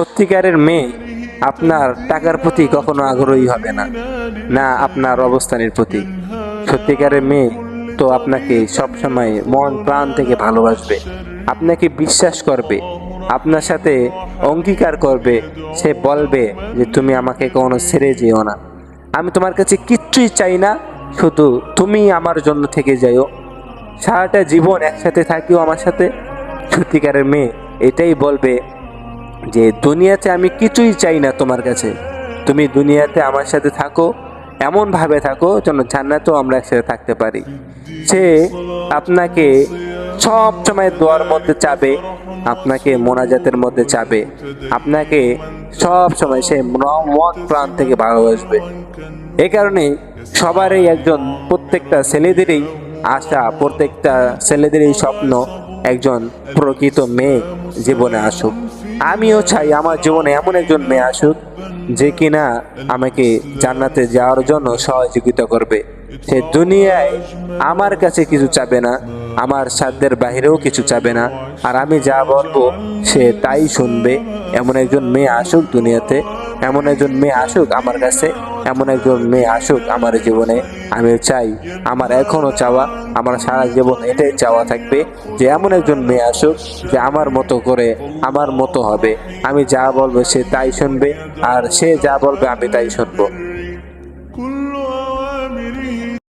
সত্যিকারের মেয়ে, আপনার টাকার প্রতি কখনো আগ্রহী হবে না না আপনার অবস্থানের প্রতি। সত্যিকারের মেয়ে তো আপনাকে সবসময় মন প্রাণ থেকে ভালোবাসবে, আপনাকে বিশ্বাস করবে, আপনার সাথে অঙ্গীকার করবে, সে বলবে যে তুমি আমাকে কখনো ছেড়ে যেও না। আমি তোমার কাছে কিচ্ছুই চাই না, শুধু তুমি আমার জন্য থেকে যাইও। সারাটা জীবন একসাথে থাকিও আমার সাথে। সত্যিকারের মেয়ে এটাই বলবে যে দুনিয়াতে আমি কিছুই চাই না তোমার কাছে। তুমি দুনিয়াতে আমার সাথে থাকো, এমনভাবে থাকো যেন জান্নাতেও আমরা একসাথে থাকতে পারি। সে আপনাকে সব সময় দোয়ার মধ্যে চাবে, আপনাকে মোনাজাতের মধ্যে চাবে, আপনাকে সব সময় সে ম- মন প্রাণ থেকে ভালোবাসবে। এই কারণে সবারই একজন প্রত্যেকটা ছেলেদেরই আশা, প্রত্যেকটা ছেলেদেরই স্বপ্ন একজন প্রকৃত মেয়ে জীবনে আসুক। আমিও চাই আমার জীবনে এমন একজন মেয়ে আসুক, যে কিনা আমাকে জান্নাতে যাওয়ার জন্য সহযোগিতা করবে। সে দুনিয়ায় আমার কাছে কিছু চাবে না, আমার সাধ্যের বাহিরেও কিছু চাবে না। আর আমি যা বলব, সে তাই শুনবে, এমন একজন মেয়ে আসুক দুনিয়াতে। এমন একজন মেয়ে আসুক আমার কাছে, এমন একজন মেয়ে আসুক আমার জীবনে আমি চাই। আমার এখনও চাওয়া, আমার সারা জীবন এটাই চাওয়া থাকবে যে এমন একজন মেয়ে আসুক যে আমার মতো করে, আমার মতো হবে। আমি যা বলব সে তাই শুনবে, আর সে যা বলবে আমি তাই শুনব।